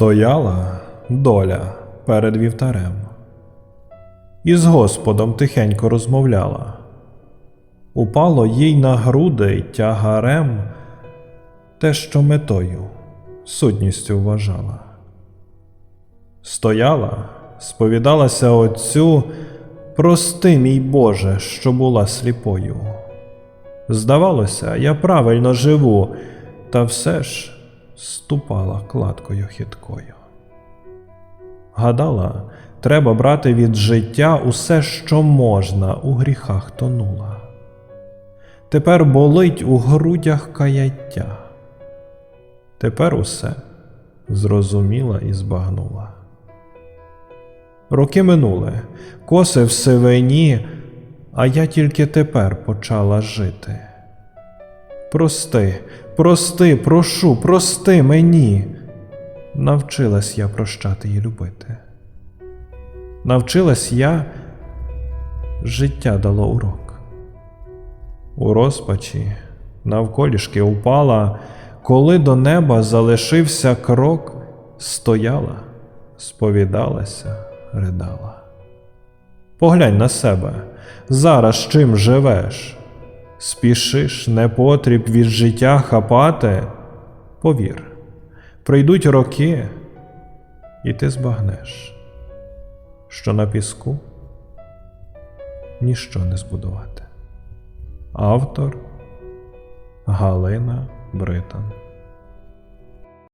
Стояла доля перед вівтарем. І з Господом тихенько розмовляла. Упало їй на груди тягарем те, що метою, сутністю вважала. Стояла, сповідалася Отцю, прости, мій Боже, що була сліпою. Здавалося, я правильно живу, та все ж ступала кладкою хиткою. Гадала, треба брати від життя усе, що можна, у гріхах тонула. Тепер болить у грудях каяття. Тепер усе зрозуміла і збагнула. Роки минули, коси в сивині, а я тільки тепер почала жити. Прости, прости, прошу, прости мені. Навчилась я прощати і любити. Навчилась я, життя дало урок. У розпачі навколішки упала, коли до неба залишився крок, стояла, сповідалася, ридала. Поглянь на себе, зараз чим живеш? Спішиш непотріб від життя хапати? Повір, прийдуть роки, і ти збагнеш, що на піску ніщо не збудувати. Автор Галина Британ